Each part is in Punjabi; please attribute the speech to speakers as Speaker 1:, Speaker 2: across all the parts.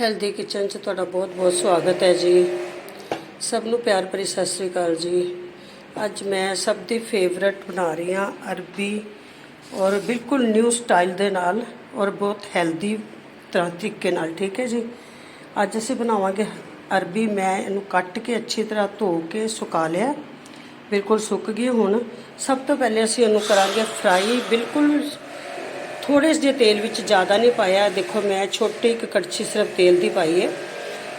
Speaker 1: ਹੈਲਦੀ ਕਿਚਨ 'ਚ ਤੁਹਾਡਾ ਬਹੁਤ-ਬਹੁਤ ਸਵਾਗਤ ਹੈ ਜੀ। ਸਭ ਨੂੰ ਪਿਆਰ ਭਰੀ ਸਤਿ ਸ੍ਰੀ ਅਕਾਲ ਜੀ। ਅੱਜ ਮੈਂ ਸਭ ਦੀ ਫੇਵਰਟ ਬਣਾ ਰਹੀ ਹਾਂ ਅਰਬੀ ਔਰ ਬਿਲਕੁਲ ਨਿਊ ਸਟਾਈਲ ਦੇ ਨਾਲ ਔਰ ਬਹੁਤ ਹੈਲਦੀ ਤਰ੍ਹਾਂ ਤਰੀਕੇ ਨਾਲ, ਠੀਕ ਹੈ ਜੀ? ਅੱਜ ਅਸੀਂ ਬਣਾਵਾਂਗੇ ਅਰਬੀ। ਮੈਂ ਇਹਨੂੰ ਕੱਟ ਕੇ ਅੱਛੀ ਤਰ੍ਹਾਂ ਧੋ ਕੇ ਸੁਕਾ ਲਿਆ। ਬਿਲਕੁਲ ਸੁੱਕ ਗਈ ਹੁਣ। ਸਭ ਤੋਂ ਪਹਿਲੇ ਅਸੀਂ ਇਹਨੂੰ ਕਰਾਂਗੇ ਫਰਾਈ ਬਿਲਕੁਲ ਥੋੜੇ ਜਿਹੇ ਤੇਲ ਵਿੱਚ ਜ਼ਿਆਦਾ ਨਹੀਂ ਪਾਇਆ। ਦੇਖੋ, ਮੈਂ ਛੋਟੀ ਇੱਕ ਕੜਛੀ ਸਿਰਫ ਤੇਲ ਦੀ ਪਾਈ ਹੈ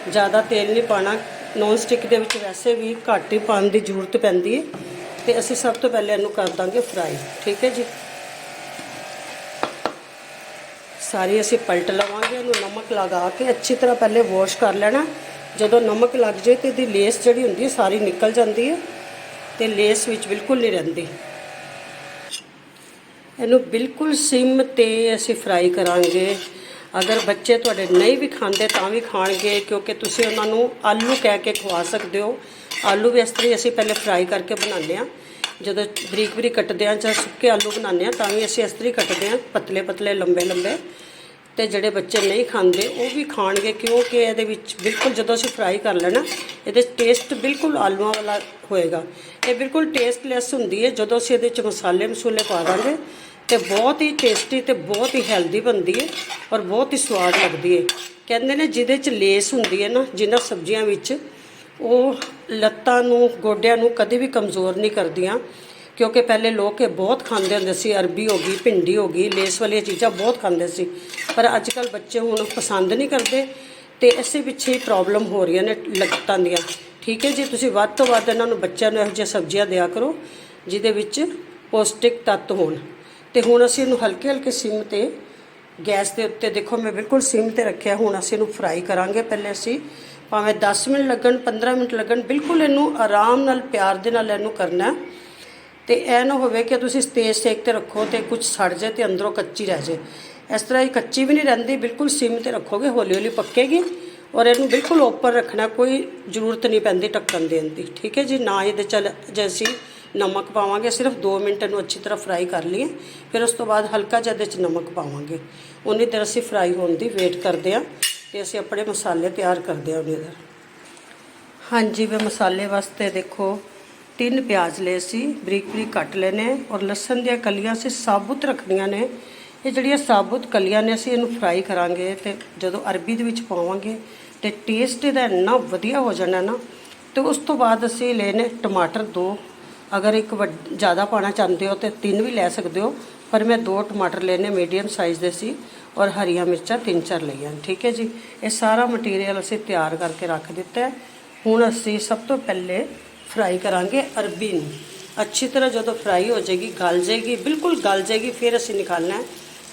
Speaker 1: ਜ਼ਿਆਦਾ ਤੇਲ ਨਹੀਂ ਪਾਣਾ। ਨੌਨ ਸਟਿਕ ਦੇ ਵਿੱਚ ਵੈਸੇ ਵੀ ਘੱਟ ਹੀ ਪਾਉਣ ਦੀ ਜ਼ਰੂਰਤ ਪੈਂਦੀ ਹੈ ਤੇ ਅਸੀਂ ਸਭ ਤੋਂ ਪਹਿਲੇ ਇਹਨੂੰ ਕਰ ਦਾਂਗੇ ਫਰਾਈ ਠੀਕ ਹੈ ਜੀ? ਸਾਰੀ ਅਸੀਂ ਪਲਟ ਲਵਾਂਗੇ, ਇਹਨੂੰ ਨਮਕ ਲਗਾ ਕੇ ਅੱਛੀ ਤਰ੍ਹਾਂ ਪਹਿਲੇ ਵਾਸ਼ ਕਰ ਲੈਣਾ। ਜਦੋਂ ਨਮਕ ਲੱਗ ਜਾਏ ਤੇ ਇਹਦੀ ਲੇਸ ਜਿਹੜੀ ਹੁੰਦੀ ਹੈ ਸਾਰੀ ਨਿਕਲ ਜਾਂਦੀ ਹੈ ਤੇ ਲੇਸ ਵਿੱਚ ਬਿਲਕੁਲ ਨਹੀਂ ਰਹਿੰਦੀ। ਇਹਨੂੰ ਬਿਲਕੁਲ ਸਿਮ ਤੇ ਅਸੀਂ ਫਰਾਈ ਕਰਾਂਗੇ। ਅਗਰ ਬੱਚੇ ਤੁਹਾਡੇ ਨਹੀਂ ਵੀ ਖਾਂਦੇ ਤਾਂ ਵੀ ਖਾਣਗੇ, ਕਿਉਂਕਿ ਤੁਸੀਂ ਉਹਨਾਂ ਨੂੰ ਆਲੂ ਕਹਿ ਕੇ ਖਵਾ ਸਕਦੇ ਹੋ। ਆਲੂ ਵੀ ਇਸ ਤਰ੍ਹਾਂ ਹੀ ਅਸੀਂ ਪਹਿਲੇ ਫਰਾਈ ਕਰਕੇ ਬਣਾਉਂਦੇ ਆ ਜਦੋਂ ਬਰੀਕ ਬਰੀਕ ਕੱਟਦੇ ਆ ਜਾਂ ਸੁੱਕੇ ਆਲੂ ਬਣਾਉਂਦੇ ਆ ਤਾਂ ਵੀ ਅਸੀਂ ਇਸ ਤਰ੍ਹਾਂ ਹੀ ਕੱਟਦੇ ਆ ਪਤਲੇ ਪਤਲੇ, ਲੰਬੇ ਲੰਬੇ। ਤੇ ਜਿਹੜੇ ਬੱਚੇ ਨਹੀਂ ਖਾਂਦੇ, ਉਹ ਵੀ ਖਾਣਗੇ, ਕਿਉਂਕਿ ਇਹਦੇ ਵਿੱਚ ਬਿਲਕੁਲ ਜਦੋਂ ਅਸੀਂ ਫਰਾਈ ਕਰ ਲੈਣਾ, ਇਹਦੇ ਟੇਸਟ ਬਿਲਕੁਲ ਆਲੂਆਂ ਵਾਲਾ ਹੋਏਗਾ। ਇਹ ਬਿਲਕੁਲ ਟੇਸਟਲੈਸ ਹੁੰਦੀ ਹੈ। ਜਦੋਂ ਅਸੀਂ ਇਹਦੇ ਵਿੱਚ ਮਸਾਲੇ ਮਸੂਲੇ ਪਾ ਦਾਂਗੇ ਤੇ ਬਹੁਤ ਹੀ ਟੇਸਟੀ ਤੇ ਬਹੁਤ ਹੀ ਹੈਲਦੀ ਬਣਦੀ ਹੈ ਔਰ ਬਹੁਤ ਹੀ ਸਵਾਦ ਲੱਗਦੀ ਹੈ ਕਹਿੰਦੇ ਨੇ ਜਿਹਦੇ ਚ ਲੇਸ ਹੁੰਦੀ ਹੈ ਨਾ ਜਿਨ੍ਹਾਂ ਸਬਜ਼ੀਆਂ ਵਿੱਚ, ਉਹ ਲੱਤਾਂ ਨੂੰ, ਗੋਡਿਆਂ ਨੂੰ ਕਦੇ ਵੀ ਕਮਜ਼ੋਰ ਨਹੀਂ ਕਰਦੀਆਂ। ਕਿਉਂਕਿ ਪਹਿਲੇ ਲੋਕ ਇਹ ਬਹੁਤ ਖਾਂਦੇ ਹੁੰਦੇ ਸੀ, ਅਰਬੀ ਹੋ ਗਈ, ਭਿੰਡੀ ਹੋ ਗਈ ਲੇਸ ਵਾਲੀਆਂ ਚੀਜ਼ਾਂ ਬਹੁਤ ਖਾਂਦੇ ਸੀ। ਪਰ ਅੱਜ ਕੱਲ ਬੱਚੇ ਹੁਣ ਪਸੰਦ ਨਹੀਂ ਕਰਦੇ ਤੇ ਇਸੇ ਪਿੱਛੇ ਹੀ ਪ੍ਰੋਬਲਮ ਹੋ ਰਹੀਆਂ ਨੇ ਲੱਤਾਂ ਦੀਆਂ। ਠੀਕ ਹੈ ਜੀ, ਤੁਸੀਂ ਵੱਧ ਤੋਂ ਵੱਧ ਇਹਨਾਂ ਨੂੰ ਬੱਚਿਆਂ ਨੂੰ ਇਹੋ ਜਿਹੀਆਂ ਸਬਜ਼ੀਆਂ ਦਿਆ ਕਰੋ, ਜਿਹਦੇ ਵਿੱਚ ਪੌਸ਼ਟਿਕ ਤੱਤ ਹੋਣ। ਤੇ ਹੁਣ ਅਸੀਂ ਇਹਨੂੰ ਹਲਕੇ ਹਲਕੇ ਸਿਮ ਤੇ ਗੈਸ ਦੇ ਉੱਤੇ, ਦੇਖੋ ਮੈਂ ਬਿਲਕੁਲ ਸਿਮ ਤੇ ਰੱਖਿਆ, ਹੁਣ ਅਸੀਂ ਇਹਨੂੰ ਫਰਾਈ ਕਰਾਂਗੇ ਪਹਿਲੇ ਅਸੀਂ। ਭਾਵੇਂ 10 ਮਿੰਟ ਲੱਗਣ 15 ਮਿੰਟ ਲੱਗਣ, ਬਿਲਕੁਲ ਇਹਨੂੰ ਆਰਾਮ ਨਾਲ, ਪਿਆਰ ਦੇ ਨਾਲ ਇਹਨੂੰ ਕਰਨਾ ਹੈ। ਤੇ ਇਹ ਨਾ ਹੋਵੇ ਕਿ ਤੁਸੀਂ ਤੇਜ਼ ਸੇਕ ਤੇ ਰੱਖੋ ਤੇ ਕੁਝ ਸੜ ਜਾਏ ਤੇ ਅੰਦਰੋਂ ਕੱਚੀ ਰਹਿ ਜਾਏ। ਇਸ ਤਰ੍ਹਾਂ ਇਹ ਕੱਚੀ ਵੀ ਨਹੀਂ ਰਹਿੰਦੀ, ਬਿਲਕੁਲ ਸਿਮ ਤੇ ਰੱਖੋਗੇ ਹੌਲੀ ਹੌਲੀ ਪੱਕੇਗੀ ਔਰ ਇਹਨੂੰ ਬਿਲਕੁਲ ਉੱਪਰ ਰੱਖਣਾ, ਕੋਈ ਜ਼ਰੂਰਤ ਨਹੀਂ ਪੈਂਦੀ ਢੱਕਣ ਦੇਣ ਦੀ। ਠੀਕ ਹੈ ਜੀ, ਨਾ ਇਹਦੇ ਚੱਲ ਜੇ ਅਸੀਂ ਨਮਕ ਪਾਵਾਂਗੇ, ਸਿਰਫ 2 ਮਿੰਟ ਨੂੰ ਅੱਛੀ ਤਰ੍ਹਾਂ ਫਰਾਈ ਕਰ ਲਈਏ, ਫਿਰ ਉਸ ਤੋਂ ਬਾਅਦ ਹਲਕਾ ਜਿਹਾ ਇਹਦੇ ਚ ਨਮਕ ਪਾਵਾਂਗੇ। ਉਨੀ ਦੇਰ ਅਸੀਂ ਫਰਾਈ ਹੋਣ ਦੀ ਵੇਟ ਕਰਦੇ ਹਾਂ ਤੇ ਅਸੀਂ ਆਪਣੇ ਮਸਾਲੇ ਤਿਆਰ ਕਰਦੇ ਹਾਂ ਉਨੀ ਦੇਰ। ਹਾਂਜੀ ਮੈਂ ਮਸਾਲੇ ਵਾਸਤੇ ਦੇਖੋ, ਤਿੰਨ ਪਿਆਜ਼ ਲਏ ਸੀ, ਬਰੀਕ ਬਰੀਕ ਕੱਟ ਲੈਨੇ ਔਰ ਲਸਣ ਦੀਆਂ ਕਲੀਆਂ ਅਸੀਂ ਸਾਬੁਤ ਰੱਖਣੀਆਂ ਨੇ। ਇਹ ਜਿਹੜੀਆਂ ਸਾਬੁਤ ਕਲੀਆਂ ਨੇ, ਅਸੀਂ ਇਹਨੂੰ ਫਰਾਈ ਕਰਾਂਗੇ ਤੇ ਜਦੋਂ ਅਰਬੀ ਦੇ ਵਿੱਚ ਪਾਵਾਂਗੇ ਤੇ ਟੇਸਟ ਇਹਦਾ ਇੰਨਾ ਵਧੀਆ ਹੋ ਜਾਣਾ ਨਾ, ਤੇ ਉਸ ਤੋਂ ਬਾਅਦ ਅਸੀਂ ਲਏ ਨੇ ਟਮਾਟਰ ਦੋ ਅਗਰ ਇੱਕ ਵੱਡ- ਜ਼ਿਆਦਾ ਪਾਣਾ ਚਾਹੁੰਦੇ ਹੋ ਤੇ ਤਿੰਨ ਵੀ ਲੈ ਸਕਦੇ ਹੋ, ਪਰ ਮੈਂ ਦੋ ਟਮਾਟਰ ਲੈਨੇ ਮੀਡੀਅਮ ਸਾਈਜ਼ ਦੇ ਸੀ ਔਰ ਹਰੀਆਂ ਮਿਰਚਾਂ ਤਿੰਨ ਚਾਰ ਲਈਆਂ ਠੀਕ ਹੈ ਜੀ? ਇਹ ਸਾਰਾ ਮਟੀਰੀਅਲ ਅਸੀਂ ਤਿਆਰ ਕਰਕੇ ਰੱਖ ਦਿੱਤਾ ਹੈ। ਹੁਣ ਅਸੀਂ ਸਭ ਤੋਂ ਪਹਿਲੇ ਫਰਾਈ ਕਰਾਂਗੇ ਅਰਬੀ ਨੂੰ। ਅੱਛੀ ਤਰ੍ਹਾਂ ਜਦੋਂ ਫਰਾਈ ਹੋ ਜਾਏਗੀ, ਗਲ ਜਾਏਗੀ, ਬਿਲਕੁਲ ਗਲ ਜਾਏਗੀ, ਫਿਰ ਅਸੀਂ ਨਿਕਾਲਣਾ ਹੈ,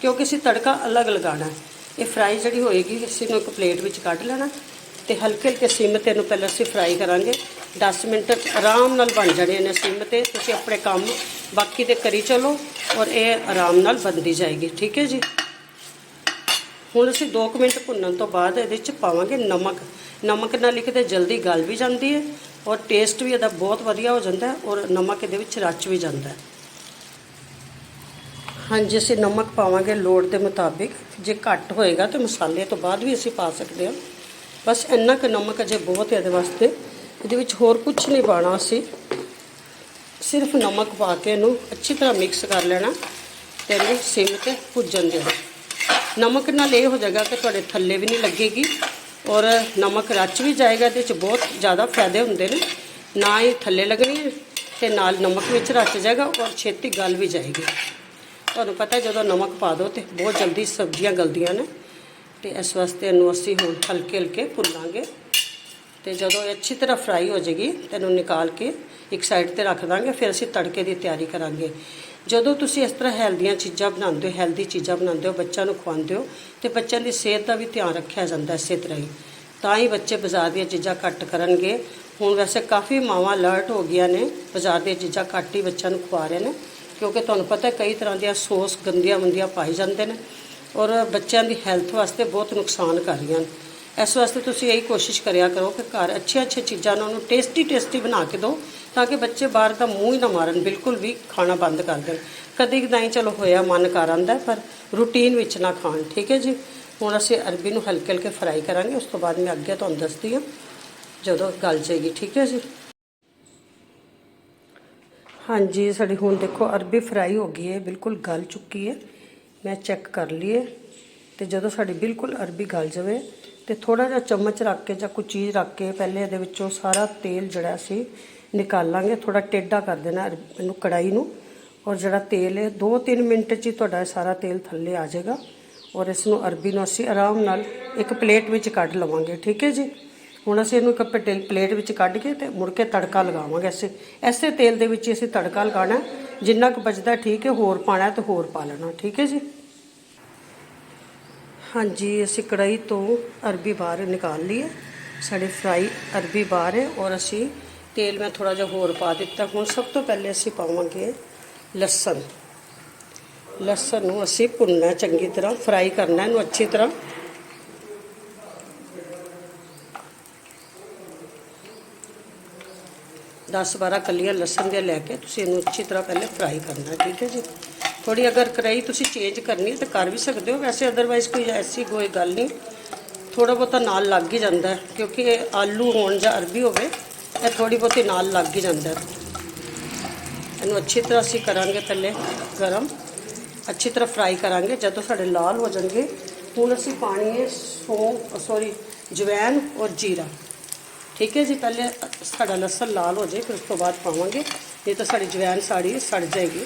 Speaker 1: ਕਿਉਂਕਿ ਅਸੀਂ ਤੜਕਾ ਅਲੱਗ ਲਗਾਉਣਾ ਹੈ। ਇਹ ਫਰਾਈ ਜਿਹੜੀ ਹੋਏਗੀ, ਅਸੀਂ ਨੂੰ ਇੱਕ ਪਲੇਟ ਵਿੱਚ ਕੱਢ ਲੈਣਾ ਤੇ ਹਲਕੇ ਹਲਕੇ ਸਿਮ ਤੇ ਇਹਨੂੰ ਪਹਿਲਾਂ ਅਸੀਂ ਫਰਾਈ ਕਰਾਂਗੇ। 10 ਮਿੰਟ ਆਰਾਮ ਨਾਲ ਬਣ ਜਾਣੇ ਨੇ ਸਿਮ ਤੇ ਤੁਸੀਂ ਆਪਣੇ ਕੰਮ ਬਾਕੀ ਤੇ ਕਰੀ ਚਲੋ ਔਰ ਇਹ ਆਰਾਮ ਨਾਲ ਬਣਦੀ ਜਾਏਗੀ। ਠੀਕ ਹੈ ਜੀ? ਹੁਣ ਅਸੀਂ 2 ਮਿੰਟ ਭੁੰਨਣ ਤੋਂ ਬਾਅਦ ਇਹਦੇ ਵਿੱਚ ਪਾਵਾਂਗੇ ਨਮਕ। ਨਮਕ ਨਾਲ ਇੱਕ ਲਿਖਦੇ ਜਲਦੀ ਗਲ ਵੀ ਜਾਂਦੀ ਹੈ ਔਰ ਟੇਸਟ ਵੀ ਇਹਦਾ ਬਹੁਤ ਵਧੀਆ ਹੋ ਜਾਂਦਾ ਔਰ ਨਮਕ ਇਹਦੇ ਵਿੱਚ ਰਚ ਵੀ ਜਾਂਦਾ ਹਾਂਜੀ, ਅਸੀਂ ਨਮਕ ਪਾਵਾਂਗੇ ਲੋੜ ਦੇ ਮੁਤਾਬਿਕ। ਜੇ ਘੱਟ ਹੋਏਗਾ ਤਾਂ ਮਸਾਲੇ ਤੋਂ ਬਾਅਦ ਵੀ ਅਸੀਂ ਪਾ ਸਕਦੇ ਹਾਂ। ਬਸ ਇੰਨਾ ਕੁ ਨਮਕ ਅਜੇ ਬਹੁਤ ਹੈ ਇਹਦੇ ਵਾਸਤੇ। ਇਹਦੇ ਵਿੱਚ ਹੋਰ ਕੁਝ ਨਹੀਂ ਪਾਣਾ ਅਸੀਂ। ਸਿਰਫ ਨਮਕ ਪਾ ਕੇ ਇਹਨੂੰ ਅੱਛੀ ਤਰ੍ਹਾਂ ਮਿਕਸ ਕਰ ਲੈਣਾ ਤੇ ਇਹਨੂੰ ਸਿਮ ਤੇ ਭੁੱਜਣ ਦੇਣਾ। ਨਮਕ ਨਾਲ ਇਹ ਹੋ ਜਾਏਗਾ ਕਿ ਤੁਹਾਡੇ ਥੱਲੇ ਵੀ ਨਹੀਂ ਲੱਗੇਗੀ ਔਰ ਨਮਕ ਰਚ ਵੀ ਜਾਏਗਾ, ਇਹਦੇ ਵਿੱਚ ਬਹੁਤ ਜ਼ਿਆਦਾ ਫਾਇਦੇ ਹੁੰਦੇ ਨੇ। ਨਾ ਹੀ ਥੱਲੇ ਲੱਗਣੀ ਹੈ ਤੇ ਨਾਲ ਨਮਕ ਵਿੱਚ ਰਚ ਜਾਏਗਾ ਔਰ ਛੇਤੀ ਗਲ ਵੀ ਜਾਏਗੀ। ਤੁਹਾਨੂੰ ਪਤਾ ਜਦੋਂ ਨਮਕ ਪਾ ਦਿਓ ਤੇ ਬਹੁਤ ਜਲਦੀ ਸਬਜ਼ੀਆਂ ਗਲਦੀਆਂ ਨੇ। ਤੇ ਇਸ ਵਾਸਤੇ ਇਹਨੂੰ ਅਸੀਂ ਹੁਣ ਹਲਕੇ ਹਲਕੇ ਭੁੰਨਾਂਗੇ। ਤੇ ਜਦੋਂ ਇਹ ਅੱਛੀ ਤਰ੍ਹਾਂ ਫਰਾਈ ਹੋ ਜਾਏਗੀ, ਤੇ ਇਹਨੂੰ ਨਿਕਾਲ ਕੇ ਇੱਕ ਸਾਈਡ ਤੇ ਰੱਖ ਦਾਂਗੇ, ਫਿਰ ਅਸੀਂ ਤੜਕੇ ਦੀ ਤਿਆਰੀ ਕਰਾਂਗੇ। ਜਦੋਂ ਤੁਸੀਂ ਇਸ ਤਰ੍ਹਾਂ ਹੈਲਦੀਆਂ ਚੀਜ਼ਾਂ ਬਣਾਉਂਦੇ ਹੋ ਹੈਲਦੀ ਚੀਜ਼ਾਂ ਬਣਾਉਂਦੇ ਹੋ, ਬੱਚਿਆਂ ਨੂੰ ਖਵਾਉਂਦੇ ਹੋ, ਤੇ ਬੱਚਿਆਂ ਦੀ ਸਿਹਤ ਦਾ ਵੀ ਧਿਆਨ ਰੱਖਿਆ ਜਾਂਦਾ ਇਸੇ ਤਰ੍ਹਾਂ ਹੀ। ਤਾਂ ਹੀ ਬੱਚੇ ਬਾਜ਼ਾਰ ਦੀਆਂ ਚੀਜ਼ਾਂ ਘੱਟ ਕਰਨਗੇ। ਹੁਣ ਵੈਸੇ ਕਾਫੀ ਮਾਵਾਂ ਅਲਰਟ ਹੋ ਗਈਆਂ ਨੇ, ਬਾਜ਼ਾਰ ਦੀਆਂ ਚੀਜ਼ਾਂ ਘੱਟ ਹੀ ਬੱਚਿਆਂ ਨੂੰ ਖਵਾ ਰਹੇ ਨੇ, ਕਿਉਂਕਿ ਤੁਹਾਨੂੰ ਪਤਾ ਕਈ ਤਰ੍ਹਾਂ ਦੀਆਂ ਸੌਸ ਗੰਦੀਆਂ ਮੰਦੀਆਂ ਪਾਈ ਜਾਂਦੇ ਨੇ। ਔਰ ਬੱਚਿਆਂ ਦੀ ਹੈਲਥ ਵਾਸਤੇ ਬਹੁਤ ਨੁਕਸਾਨ ਕਰ ਰਹੀਆਂ ਨੇ ਇਸ ਵਾਸਤੇ ਤੁਸੀਂ ਇਹੀ ਕੋਸ਼ਿਸ਼ ਕਰਿਆ ਕਰੋ ਕਿ ਘਰ ਅੱਛੀਆਂ ਅੱਛੀਆਂ ਚੀਜ਼ਾਂ ਉਹਨਾਂ ਨੂੰ ਟੇਸਟੀ ਟੇਸਟੀ ਬਣਾ ਕੇ ਦਿਓ ਤਾਂ ਕਿ ਬੱਚੇ ਬਾਹਰ ਦਾ ਮੂੰਹ ਹੀ ਨਾ ਮਾਰਨ, ਬਿਲਕੁਲ ਵੀ ਖਾਣਾ ਬੰਦ ਕਰ ਦੇਣ। ਕਦੇ ਕਦਾਈ ਚਲੋ ਹੋਇਆ, ਮਨ ਕਰ ਆਂਦਾ ਪਰ ਰੂਟੀਨ ਵਿੱਚ ਨਾ ਖਾਣ, ਠੀਕ ਹੈ ਜੀ? ਹੁਣ ਅਸੀਂ ਅਰਬੀ ਨੂੰ ਹਲਕੇ ਹਲਕੇ ਫਰਾਈ ਕਰਾਂਗੇ, ਉਸ ਤੋਂ ਬਾਅਦ ਮੈਂ ਅੱਗੇ ਤੁਹਾਨੂੰ ਦੱਸਦੀ ਹਾਂ ਜਦੋਂ ਗਲ ਜਾਏਗੀ, ਠੀਕ ਹੈ ਜੀ? ਹਾਂਜੀ, ਸਾਡੀ ਹੁਣ ਦੇਖੋ ਅਰਬੀ ਫਰਾਈ ਹੋ ਗਈ ਹੈ, ਬਿਲਕੁਲ ਗਲ ਚੁੱਕੀ ਹੈ। ਮੈਂ ਚੈੱਕ ਕਰ ਲਈਏ ਹੈ ਤੇ ਜਦੋਂ ਸਾਡੀ ਬਿਲਕੁਲ ਅਰਬੀ ਗਲ ਜਾਵੇ ਤੇ ਥੋੜਾ ਜਿਹਾ ਚਮਚ ਰੱਖ ਕੇ ਜਾਂ ਕੋਈ ਚੀਜ਼ ਰੱਖ ਕੇ ਪਹਿਲੇ ਇਹਦੇ ਵਿੱਚੋਂ ਸਾਰਾ ਤੇਲ ਜਿਹੜਾ ਅਸੀਂ ਨਿਕਾਲਾਂਗੇ ਥੋੜਾ ਟੇਢਾ ਕਰ ਦੇਣਾ ਅਰਬ- ਇਹਨੂੰ ਕੜਾਈ ਨੂੰ ਔਰ ਜਿਹੜਾ ਤੇਲ ਹੈ 2-3 ਮਿੰਟ 'ਚ ਹੀ ਤੁਹਾਡਾ ਇਹ ਸਾਰਾ ਤੇਲ ਥੱਲੇ ਆ ਜਾਏਗਾ ਔਰ ਇਸ ਨੂੰ ਅਰਬੀ ਨੂੰ ਅਸੀਂ ਆਰਾਮ ਨਾਲ ਇੱਕ ਪਲੇਟ ਵਿੱਚ ਕੱਢ ਲਵਾਂਗੇ, ਠੀਕ ਹੈ ਜੀ? ਹੁਣ ਅਸੀਂ ਇਹਨੂੰ ਇੱਕ ਪਟੇ- ਪਲੇਟ ਵਿੱਚ ਕੱਢ ਕੇ ਤੇ ਮੁੜ ਕੇ ਤੜਕਾ ਲਗਾਵਾਂਗੇ ਅਸੀਂ ਐਸੇ ਤੇਲ ਦੇ ਵਿੱਚ ਹੀ ਅਸੀਂ ਤੜਕਾ ਲਗਾਉਣਾ ਜਿੰਨਾ ਕੁ ਬਚਦਾ ਠੀਕ ਹੈ, ਹੋਰ ਪਾਣਾ ਹੈ ਤੇ ਹੋਰ ਪਾ ਲੈਣਾ, ਠੀਕ ਹੈ ਜੀ? ਹਾਂਜੀ, ਅਸੀਂ ਕੜਾਈ ਤੋਂ ਅਰਬੀ ਬਾਹਰ ਨਿਕਾਲ ਲਈ ਹੈ ਸਾਡੀ ਫਰਾਈ ਅਰਬੀ ਬਾਹਰ ਹੈ ਔਰ ਅਸੀਂ ਤੇਲ ਮੈਂ ਥੋੜਾ ਜਿਹਾ ਹੋਰ ਪਾ ਦਿੱਤਾ। ਹੁਣ ਸਭ ਤੋਂ ਪਹਿਲੇ ਅਸੀਂ ਪਾਵਾਂਗੇ ਲਸਣ। ਲਸਣ ਨੂੰ ਅਸੀਂ ਭੁੰਨਣਾ ਚੰਗੀ ਤਰ੍ਹਾਂ। ਫਰਾਈ ਕਰਨਾ ਇਹਨੂੰ ਅੱਛੀ ਤਰ੍ਹਾਂ। ਦਸ 12 ਕੱਲੀਆਂ ਲਸਣ ਦੇ ਲੈ ਕੇ ਤੁਸੀਂ ਇਹਨੂੰ ਅੱਛੀ ਤਰ੍ਹਾਂ ਪਹਿਲੇ ਫਰਾਈ ਕਰਨਾ, ਠੀਕ ਹੈ ਜੀ? ਥੋੜੀ ਅਗਰ ਕੜਾਈ ਤੁਸੀਂ ਚੇਂਜ ਕਰਨੀ ਹੈ ਤਾਂ ਕਰ ਵੀ ਸਕਦੇ ਹੋ। ਵੈਸੇ ਅਦਰਵਾਈਜ਼ ਕੋਈ ਐਸੀ ਕੋਈ ਗੱਲ ਨਹੀਂ। ਥੋੜਾ ਬਹੁਤਾ ਨਾਲ ਲੱਗ ਹੀ ਜਾਂਦਾ ਕਿਉਂਕਿ ਇਹ ਆਲੂ ਹੋਣ ਜਾਂ ਅਰਬੀ ਹੋਵੇ, ਇਹ ਥੋੜੀ ਬਹੁਤੀ ਨਾਲ ਲੱਗ ਹੀ ਜਾਂਦਾ ਇਹਨੂੰ ਅੱਛੀ ਤਰ੍ਹਾਂ ਅਸੀਂ ਕਰਾਂਗੇ ਪਹਿਲੇ ਗਰਮ। ਅੱਛੀ ਤਰ੍ਹਾਂ ਫਰਾਈ ਕਰਾਂਗੇ। ਜਦੋਂ ਸਾਡੇ ਲਾਲ ਹੋ ਜਾਣਗੇ, ਹੁਣ ਅਸੀਂ ਪਾਣੀ ਹੈ ਸੌਂਫ ਸੌਰੀ ਜਵੈਨ ਔਰ ਜੀਰਾ। ਠੀਕ ਹੈ ਜੀ, ਪਹਿਲੇ ਸਾਡਾ ਲਸਣ ਲਾਲ ਹੋ ਜਾਏ, ਫਿਰ ਉਸ ਤੋਂ ਬਾਅਦ ਪਾਵਾਂਗੇ। ਨਹੀਂ ਤਾਂ ਸਾਡੀ ਜਵੈਨ ਸਾੜੀ ਸੜ ਜਾਏਗੀ।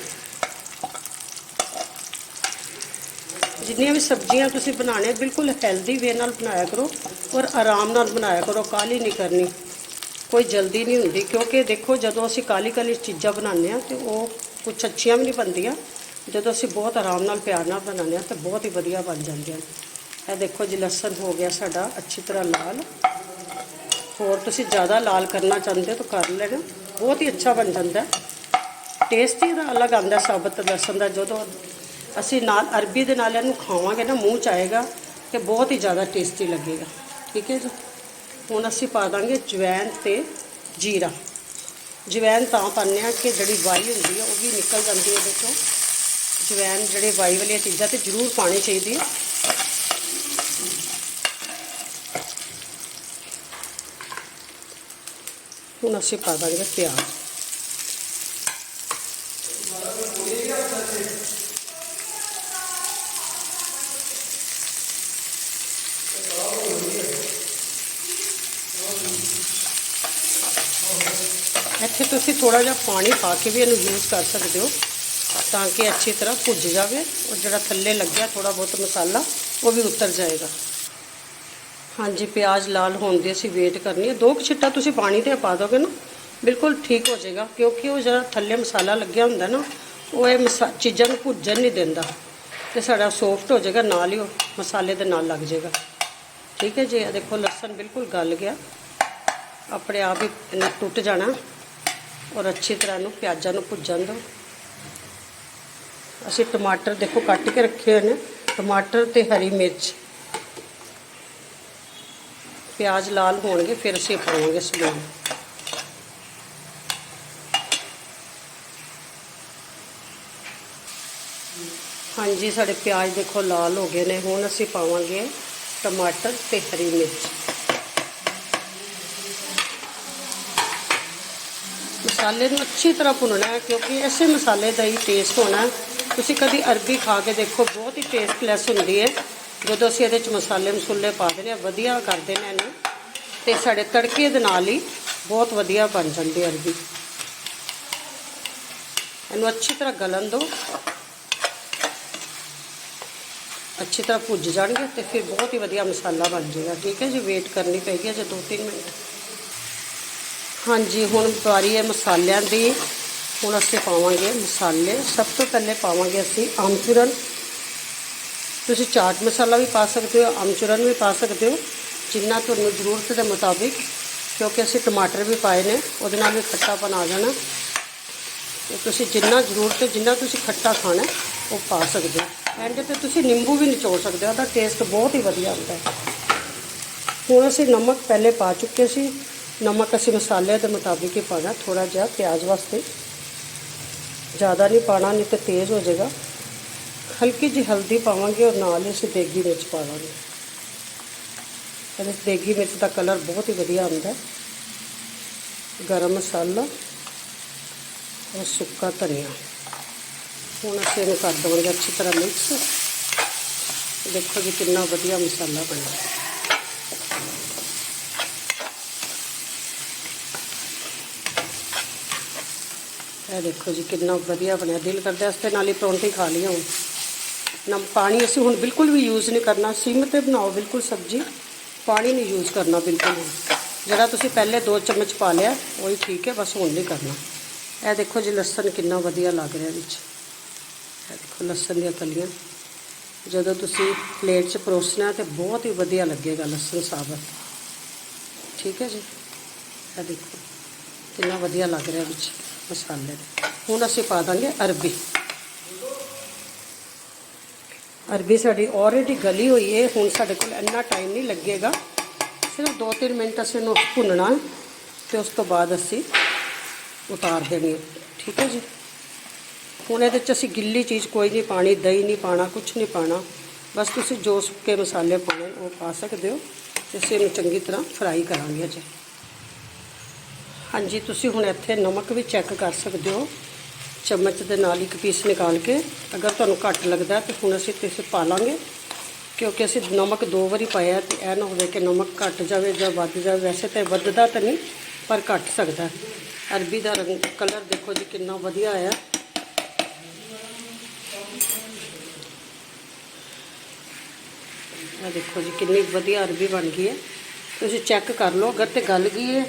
Speaker 1: ਜਿੰਨੀਆਂ ਵੀ ਸਬਜ਼ੀਆਂ ਤੁਸੀਂ ਬਣਾਣੇ ਬਿਲਕੁਲ ਹੈਲਦੀ ਵੇ ਨਾਲ ਬਣਾਇਆ ਕਰੋ ਔਰ ਆਰਾਮ ਨਾਲ ਬਣਾਇਆ ਕਰੋ ਕਾਲੀ ਨਹੀਂ ਕਰਨੀ। ਕੋਈ ਜਲਦੀ ਨਹੀਂ ਹੁੰਦੀ, ਕਿਉਂਕਿ ਦੇਖੋ, ਜਦੋਂ ਅਸੀਂ ਕਾਲੀ ਕਾਲੀ ਚੀਜ਼ਾਂ ਬਣਾਉਂਦੇ ਆ ਤੇ ਉਹ ਕੁਝ ਅੱਛੀਆਂ ਵੀ ਨਹੀਂ ਬਣਦੀਆਂ। ਜਦੋਂ ਅਸੀਂ ਬਹੁਤ ਆਰਾਮ ਨਾਲ, ਪਿਆਰ ਨਾਲ ਬਣਾਉਂਦੇ ਆ ਤਾਂ ਬਹੁਤ ਹੀ ਵਧੀਆ ਬਣ ਜਾਂਦੀਆਂ ਇਹ ਦੇਖੋ ਜੀ, ਲਸਣ ਹੋ ਗਿਆ ਸਾਡਾ ਅੱਛੀ ਤਰ੍ਹਾਂ ਲਾਲ। ਹੋਰ ਤੁਸੀਂ ਜ਼ਿਆਦਾ ਲਾਲ ਕਰਨਾ ਚਾਹੁੰਦੇ ਹੋ ਤਾਂ ਕਰ ਲੈਣਾ। ਬਹੁਤ ਹੀ ਅੱਛਾ ਬਣ ਜਾਂਦਾ। ਟੇਸਟ ਹੀ ਇਹਦਾ ਅਲੱਗ ਆਉਂਦਾ ਸਾਬਤ ਲਸਣ ਦਾ। ਜਦੋਂ ਅਸੀਂ ਨਾਲ ਅਰਬੀ ਦੇ ਨਾਲ ਇਹਨੂੰ ਖਾਵਾਂਗੇ ਨਾ, ਮੂੰਹ ਚ ਆਏਗਾ ਤੇ ਬਹੁਤ ਹੀ ਜ਼ਿਆਦਾ ਟੇਸਟੀ ਲੱਗੇਗਾ। ਠੀਕ ਹੈ ਜੀ? ਹੁਣ ਅਸੀਂ ਪਾ ਦਾਂਗੇ ਜਵੈਨ ਤੇ ਜੀਰਾ। ਜਵੈਨ ਤਾਂ ਪਾਉਂਦੇ ਹਾਂ ਕਿ ਜਿਹੜੀ ਵਾਈ ਹੁੰਦੀ ਹੈ ਉਹ ਵੀ ਨਿਕਲ ਜਾਂਦੀ ਹੈ ਦੇਖੋ ਜਵੈਨ ਜਿਹੜੇ ਵਾਈ ਵਾਲੀਆਂ ਚੀਜ਼ਾਂ ਤੇ ਜ਼ਰੂਰ ਪਾਣੀ ਚਾਹੀਦੀ ਹੈ। ਹੁਣ ਅਸੀਂ ਪਾ ਦਾਂਗੇ ਪਿਆਜ਼। ਇੱਥੇ ਤੁਸੀਂ ਥੋੜਾ ਜਿਹਾ ਪਾਣੀ ਪਾ ਕੇ ਵੀ ਇਹਨੂੰ ਯੂਜ਼ ਕਰ ਸਕਦੇ ਹੋ, ਤਾਂ ਕਿ ਅੱਛੀ ਤਰ੍ਹਾਂ ਭੁੱਜ ਜਾਵੇ, ਔਰ ਜਿਹੜਾ ਥੱਲੇ ਲੱਗਿਆ ਥੋੜਾ ਬਹੁਤ ਮਸਾਲਾ, ਉਹ ਵੀ ਉਤਰ ਜਾਏਗਾ। ਹਾਂਜੀ, ਪਿਆਜ਼ ਲਾਲ ਹੋਣ ਦੀ ਅਸੀਂ ਵੇਟ ਕਰਨੀ ਹੈ। ਦੋ ਕੁ ਛਿੱਟਾ ਤੁਸੀਂ ਪਾਣੀ ਤੇ ਪਾ ਦੋਗੇ ਨਾ, ਬਿਲਕੁਲ ਠੀਕ ਹੋ ਜਾਏਗਾ, ਕਿਉਂਕਿ ਉਹ ਜਿਹੜਾ ਥੱਲੇ ਮਸਾਲਾ ਲੱਗਿਆ ਹੁੰਦਾ ਨਾ, ਉਹ ਇਹ ਮਸਾ- ਚੀਜ਼ਾਂ ਨੂੰ ਭੁੱਜਣ ਨਹੀਂ ਦਿੰਦਾ ਤੇ ਸਾਡਾ ਸੌਫਟ ਹੋ ਜਾਏਗਾ, ਨਾਲ ਹੀ ਉਹ ਮਸਾਲੇ ਦੇ ਨਾਲ ਲੱਗ ਜਾਏਗਾ। ਠੀਕ ਹੈ ਜੀ, ਇਹ ਦੇਖੋ ਲਸਣ ਬਿਲਕੁਲ ਗਲ ਗਿਆ। ਆਪਣੇ ਆਪ ਹੀ ਇਹਨਾਂ ਟੁੱਟ ਜਾਣਾ ਔਰ ਅੱਛੀ ਤਰ੍ਹਾਂ ਨੂੰ ਪਿਆਜ਼ਾਂ ਨੂੰ ਭੁੱਜਣ ਦਿਓ। ਅਸੀਂ ਟਮਾਟਰ ਦੇਖੋ ਕੱਟ ਕੇ ਰੱਖੇ ਹੋਏ ਨੇ, ਟਮਾਟਰ ਤੇ ਹਰੀ ਮਿਰਚ। ਪਿਆਜ਼ ਲਾਲ ਹੋਣਗੇ, ਫਿਰ ਅਸੀਂ ਪਾਵਾਂਗੇ ਸਲੂਨ। ਹਾਂਜੀ, ਸਾਡੇ ਪਿਆਜ਼ ਦੇਖੋ ਲਾਲ ਹੋ ਗਏ ਨੇ, ਹੁਣ ਅਸੀਂ ਪਾਵਾਂਗੇ ਟਮਾਟਰ ਤੇ ਹਰੀ ਮਿਰਚ। ਮਸਾਲੇ ਨੂੰ ਅੱਛੀ ਤਰ੍ਹਾਂ ਭੁੰਨਣਾ ਹੈ, ਕਿਉਂਕਿ ਐਸੇ ਮਸਾਲੇ ਦਾ ਹੀ ਟੇਸਟ ਹੋਣਾ ਤੁਸੀਂ ਕਦੀ ਅਰਬੀ ਖਾ ਕੇ ਦੇਖੋ, ਬਹੁਤ ਹੀ ਟੇਸਟਲੈਸ ਹੁੰਦੀ ਹੈ। ਜਦੋਂ ਅਸੀਂ ਇਹਦੇ ਚ ਮਸਾਲੇ ਮਸੂਲੇ ਪਾ ਦਿੰਦੇ ਹਾਂ, ਵਧੀਆ ਕਰਦੇ ਨੇ ਇਹਨੂੰ। ਤੇ ਸਾਡੇ ਤੜਕੇ ਦੇ ਨਾਲ ਹੀ ਬਹੁਤ ਵਧੀਆ ਬਣ ਜਾਂਦੀ ਹੈ ਅਰਬੀ ਇਹਨੂੰ ਅੱਛੀ ਤਰ੍ਹਾਂ ਗਲਣ ਦਿਓ ਅੱਛੀ ਤਰ੍ਹਾਂ ਭੁੱਜ ਜਾਣਗੇ ਤੇ ਫਿਰ ਬਹੁਤ ਹੀ ਵਧੀਆ ਮਸਾਲਾ ਬਣ ਜਾਏਗਾ। ਠੀਕ ਹੈ ਜੀ ਵੇਟ ਕਰਨੀ ਪੈਗੀ ਜੇ 2-3 ਮਿੰਟ। ਹਾਂਜੀ, ਹੁਣ ਵਾਰੀ ਹੈ ਮਸਾਲਿਆਂ ਦੀ। ਹੁਣ ਅਸੀਂ ਪਾਵਾਂਗੇ ਮਸਾਲੇ। ਸਭ ਤੋਂ ਪਹਿਲੇ ਪਾਵਾਂਗੇ ਅਸੀਂ ਆਮਚੂਰਨ ਤੁਸੀਂ ਚਾਟ ਮਸਾਲਾ ਵੀ ਪਾ ਸਕਦੇ ਹੋ, ਆਮਚੂਰਨ ਵੀ ਪਾ ਸਕਦੇ ਹੋ, ਜਿੰਨਾ ਤੁਹਾਨੂੰ ਜ਼ਰੂਰਤ ਦੇ ਮੁਤਾਬਿਕ, ਕਿਉਂਕਿ ਅਸੀਂ ਟਮਾਟਰ ਵੀ ਪਾਏ ਨੇ, ਉਹਦੇ ਨਾਲ ਵੀ ਖੱਟਾਪਨ ਆ ਜਾਣਾ। ਤੇ ਤੁਸੀਂ ਜਿੰਨਾ ਜ਼ਰੂਰਤ, ਜਿੰਨਾ ਤੁਸੀਂ ਖੱਟਾ ਖਾਣਾ, ਉਹ ਪਾ ਸਕਦੇ ਹੋ। ਐਂਡ ਤੇ ਤੁਸੀਂ ਨਿੰਬੂ ਵੀ ਨਿਚੋੜ ਸਕਦੇ ਹੋ, ਉਹਦਾ ਟੇਸਟ ਬਹੁਤ ਹੀ ਵਧੀਆ ਆਉਂਦਾ ਹੈ। ਹੁਣ ਅਸੀਂ ਨਮਕ ਪਹਿਲੇ ਪਾ ਚੁੱਕੇ ਸੀ, ਨਮਕ ਅਸੀਂ ਮਸਾਲੇ ਦੇ ਮੁਤਾਬਿਕ ਹੀ ਪਾਣਾ ਥੋੜਾ ਜਿਹਾ ਪਿਆਜ਼ ਵਾਸਤੇ। ਜ਼ਿਆਦਾ ਨਹੀਂ ਪਾਣਾ ਨਹੀਂ ਤੇ ਤੇਜ਼ ਹੋ ਜਾਏਗਾ। ਹਲਕੀ ਜਿਹੀ ਹਲਦੀ ਪਾਵਾਂਗੇ ਔਰ ਨਾਲ ਹੀ ਅਸੀਂ ਦੇਗੀ ਮਿਰਚ ਪਾਵਾਂਗੇ। ਇਹਦੇ 'ਚ ਦੇਗੀ ਮਿਰਚ ਦਾ ਕਲਰ ਬਹੁਤ ਹੀ ਵਧੀਆ ਆਉਂਦਾ ਹੈ। ਗਰਮ ਮਸਾਲਾ ਔਰ ਸੁੱਕਾ ਧਨੀਆ। ਹੁਣ ਅਸੀਂ ਇਹਨੂੰ ਕਰ ਦੇਵਾਂਗੇ ਅੱਛੀ ਤਰ੍ਹਾਂ ਮਿਕਸ। ਦੇਖੋ ਜੀ ਕਿੰਨਾ ਵਧੀਆ ਮਸਾਲਾ ਬਣਿਆ। ਇਹ ਦੇਖੋ ਜੀ ਕਿੰਨਾ ਵਧੀਆ ਬਣਿਆ। ਦਿਲ ਕਰਦਾ ਇਸ ਤੇ ਨਾਲ ਹੀ ਪਰੌਂਠੀ ਖਾ ਲਈ ਹੁਣ। ਨਾ ਪਾਣੀ ਅਸੀਂ ਹੁਣ ਬਿਲਕੁਲ ਵੀ ਯੂਜ਼ ਨਹੀਂ ਕਰਨਾ, ਸਿਮ ਤੇ ਬਣਾਓ ਬਿਲਕੁਲ ਸਬਜ਼ੀ, ਪਾਣੀ ਨਹੀਂ ਯੂਜ਼ ਕਰਨਾ ਬਿਲਕੁਲ ਜਿਹੜਾ ਤੁਸੀਂ ਪਹਿਲੇ 2 ਚਮਚ ਪਾ ਲਿਆ, ਉਹੀ ਠੀਕ ਹੈ, ਬਸ ਹੁਣ ਨਹੀਂ ਕਰਨਾ। ਇਹ ਦੇਖੋ ਜੀ, ਲਸਣ ਕਿੰਨਾ ਵਧੀਆ ਲੱਗ ਰਿਹਾ ਵਿੱਚ। ਇਹ ਦੇਖੋ ਲਸਣ ਦੀਆਂ ਕਲੀਆਂ ਜਦੋਂ ਤੁਸੀਂ ਪਲੇਟ 'ਚ ਪਰੋਸਣਾ ਤੇ ਬਹੁਤ ਹੀ ਵਧੀਆ ਲੱਗੇਗਾ ਲਸਣ, ਸਾਬਤ। ਠੀਕ ਹੈ ਜੀ? ਇਹ ਦੇਖੋ, ਕਿੰਨਾ ਵਧੀਆ ਲੱਗ ਰਿਹਾ ਵਿੱਚ ਮਸਾਲੇ। ਦੇ ਹੁਣ ਅਸੀਂ ਪਾ ਦਾਂਗੇ ਅਰਬੀ। ਅਰਬੀ ਸਾਡੀ ਆਲਰੇਡੀ ਗਲੀ ਹੋਈ ਹੈ ਹੁਣ ਸਾਡੇ ਕੋਲ ਇੰਨਾ ਟਾਈਮ ਨਹੀਂ ਲੱਗੇਗਾ। ਸਿਰਫ 2-3 ਮਿੰਟ ਅਸੀਂ ਇਹਨੂੰ ਭੁੰਨਣਾ ਹੈ ਤੇ ਉਸ ਤੋਂ ਬਾਅਦ ਅਸੀਂ ਉਤਾਰ ਦੇਣੀ ਠੀਕ ਹੈ ਜੀ? ਹੁਣ ਇਹਦੇ 'ਚ ਅਸੀਂ ਗਿੱਲੀ ਚੀਜ਼ ਕੋਈ ਨਹੀਂ ਪਾਣੀ, ਦਹੀਂ ਨਹੀਂ ਪਾਣਾ ਕੁਝ ਨਹੀਂ ਪਾਣਾ। ਬਸ ਤੁਸੀਂ ਜੋ ਸੁੱਕੇ ਮਸਾਲੇ ਪਾਣੇ ਉਹ ਪਾ ਸਕਦੇ ਹੋ ਤੇ ਅਸੀਂ ਇਹਨੂੰ ਚੰਗੀ ਤਰ੍ਹਾਂ ਫਰਾਈ ਕਰਾਂਗੇ ਅਜੇ ਹਾਂਜੀ, ਤੁਸੀਂ ਹੁਣ ਇੱਥੇ ਨਮਕ ਵੀ ਚੈੱਕ ਕਰ ਸਕਦੇ ਹੋ। ਚਮਚ ਦੇ ਨਾਲ ਇੱਕ ਪੀਸ ਨਿਕਾਲ ਕੇ ਅਗਰ ਤੁਹਾਨੂੰ ਘੱਟ ਲੱਗਦਾ ਤੇ ਹੁਣ ਅਸੀਂ ਤੇ ਪਾ ਲਾਂਗੇ ਕਿਉਂਕਿ ਅਸੀਂ ਨਮਕ ਦੋ ਵਾਰੀ ਪਾਇਆ ਤੇ ਇਹ ਨਾ ਹੋਵੇ ਕਿ ਨਮਕ ਘੱਟ ਜਾਵੇ ਜਾਂ ਵੱਧ ਜਾਵੇ। ਵੈਸੇ ਤਾਂ ਵੱਧਦਾ ਤਾਂ ਨਹੀਂ, ਪਰ ਘੱਟ ਸਕਦਾ। ਅਰਬੀ ਦਾ ਰੰਗ, ਕਲਰ ਦੇਖੋ ਜੀ ਕਿੰਨਾ ਵਧੀਆ ਆਇਆ। ਇਹ ਦੇਖੋ ਜੀ ਕਿੰਨੀ ਵਧੀਆ ਅਰਬੀ ਬਣ ਗਈ ਹੈ। ਤੁਸੀਂ ਚੈੱਕ ਕਰ ਲਓ, ਅਗਰ ਤੇ ਗਲ ਗਈ ਹੈ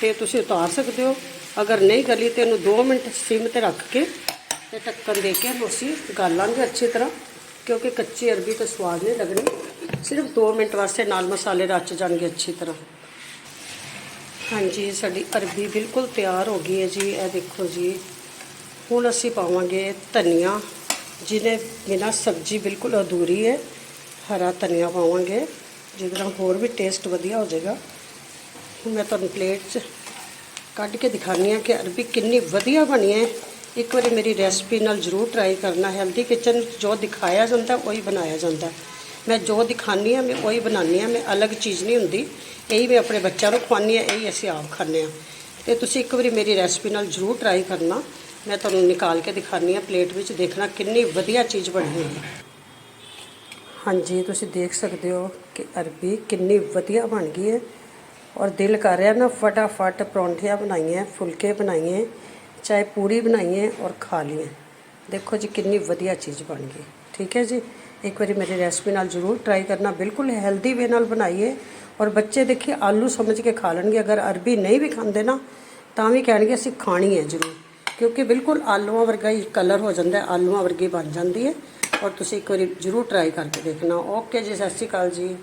Speaker 1: ਤੇ ਤੁਸੀਂ ਉਤਾਰ ਸਕਦੇ ਹੋ। ਅਗਰ ਨਹੀਂ ਗਲੀ ਤੇ ਇਹਨੂੰ 2 ਮਿੰਟ ਸਿਮ ਤੇ ਰੱਖ ਕੇ ਤੇ ਢੱਕਣ ਦੇ ਕੇ ਇਹਨੂੰ ਅਸੀਂ ਗਾਲਾਂਗੇ ਅੱਛੀ ਤਰ੍ਹਾਂ, ਕਿਉਂਕਿ ਕੱਚੀ ਅਰਬੀ ਤਾਂ ਸਵਾਦ ਨਹੀਂ ਲੱਗਣੀ। ਸਿਰਫ 2 ਮਿੰਟ ਵਾਸਤੇ ਨਾਲ ਮਸਾਲੇ ਰਚ ਜਾਣਗੇ ਅੱਛੀ ਤਰ੍ਹਾਂ। ਹਾਂਜੀ, ਸਾਡੀ ਅਰਬੀ ਬਿਲਕੁਲ ਤਿਆਰ ਹੋ ਗਈ ਹੈ ਜੀ। ਇਹ ਦੇਖੋ ਜੀ, ਹੁਣ ਅਸੀਂ ਪਾਵਾਂਗੇ ਧਨੀਆ ਜਿਹਦੇ ਬਿਨਾ ਸਬਜ਼ੀ ਬਿਲਕੁਲ ਅਧੂਰੀ ਹੈ, ਹਰਾ ਧਨੀਆ ਪਾਵਾਂਗੇ। ਜਿਹਦੇ ਨਾਲ ਹੋਰ ਵੀ ਟੇਸਟ ਵਧੀਆ ਹੋ ਜਾਏਗਾ। ਹੁਣ ਮੈਂ ਤੁਹਾਨੂੰ ਪਲੇਟ 'ਚ ਕੱਢ ਕੇ ਦਿਖਾਉਂਦੀ ਹਾਂ ਕਿ ਅਰਬੀ ਕਿੰਨੀ ਵਧੀਆ ਬਣੀ ਹੈ। ਇੱਕ ਵਾਰੀ ਮੇਰੀ ਰੈਸਪੀ ਨਾਲ ਜ਼ਰੂਰ ਟਰਾਈ ਕਰਨਾ। ਹੈਲਦੀ ਕਿਚਨ ਜੋ ਦਿਖਾਇਆ ਜਾਂਦਾ, ਉਹੀ ਬਣਾਇਆ ਜਾਂਦਾ। ਮੈਂ ਜੋ ਦਿਖਾਉਂਦੀ ਹਾਂ, ਮੈਂ ਉਹੀ ਬਣਾਉਂਦੀ ਹਾਂ। ਮੈਂ ਅਲੱਗ ਚੀਜ਼ ਨਹੀਂ ਹੁੰਦੀ। ਇਹੀ ਮੈਂ ਆਪਣੇ ਬੱਚਿਆਂ ਨੂੰ ਖਵਾਉਂਦੀ ਹਾਂ, ਇਹੀ ਅਸੀਂ ਆਪ ਖਾਂਦੇ ਹਾਂ। ਤੇ ਤੁਸੀਂ ਇੱਕ ਵਾਰੀ ਮੇਰੀ ਰੈਸਪੀ ਨਾਲ ਜ਼ਰੂਰ ਟਰਾਈ ਕਰਨਾ। ਮੈਂ ਤੁਹਾਨੂੰ ਨਿਕਾਲ ਕੇ ਦਿਖਾਉਂਦੀ ਹਾਂ ਪਲੇਟ ਵਿੱਚ ਦੇਖਣਾ ਕਿੰਨੀ ਵਧੀਆ ਚੀਜ਼ ਬਣੀ ਹੋਈ ਹੈ। ਹਾਂਜੀ, ਤੁਸੀਂ ਦੇਖ ਸਕਦੇ ਹੋ ਕਿ ਅਰਬੀ ਕਿੰਨੀ ਵਧੀਆ ਬਣ ਗਈ ਹੈ। ਔਰ ਦਿਲ ਕਰ ਰਿਹਾ ਨਾ ਫਟਾਫਟ ਪਰੌਂਠੀਆਂ ਬਣਾਈਆਂ, ਫੁਲਕੇ ਬਣਾਈਏ, ਚਾਹੇ ਪੂਰੀ ਬਣਾਈਏ ਔਰ ਖਾ ਲਈਏ। ਦੇਖੋ ਜੀ ਕਿੰਨੀ ਵਧੀਆ ਚੀਜ਼ ਬਣ ਗਈ। ਠੀਕ ਹੈ ਜੀ? ਇੱਕ ਵਾਰੀ ਮੇਰੀ ਰੈਸਪੀ ਨਾਲ ਜ਼ਰੂਰ ਟਰਾਈ ਕਰਨਾ, ਬਿਲਕੁਲ ਹੈਲਦੀ ਵੇ ਨਾਲ ਬਣਾਈਏ। ਔਰ ਬੱਚੇ ਦੇਖਿਏ ਆਲੂ ਸਮਝ ਕੇ ਖਾ ਲੈਣਗੇ, ਅਗਰ ਅਰਬੀ ਨਹੀਂ ਵੀ ਖਾਂਦੇ ਨਾ, ਤਾਂ ਵੀ ਕਹਿਣਗੇ ਅਸੀਂ ਖਾਣੀ ਹੈ ਜ਼ਰੂਰ। ਕਿਉਂਕਿ ਬਿਲਕੁਲ ਆਲੂਆਂ ਵਰਗਾ ਹੀ ਕਲਰ ਹੋ ਜਾਂਦਾ ਹੈ, ਆਲੂਆਂ ਵਰਗੀ ਬਣ ਜਾਂਦੀ ਹੈ। ਔਰ ਤੁਸੀਂ ਇੱਕ ਵਾਰੀ ਜ਼ਰੂਰ ਟਰਾਈ ਕਰਕੇ ਦੇਖਣਾ। ਓਕੇ ਜੀ, ਸਤਿ ਸ਼੍ਰੀ ਅਕਾਲ ਜੀ।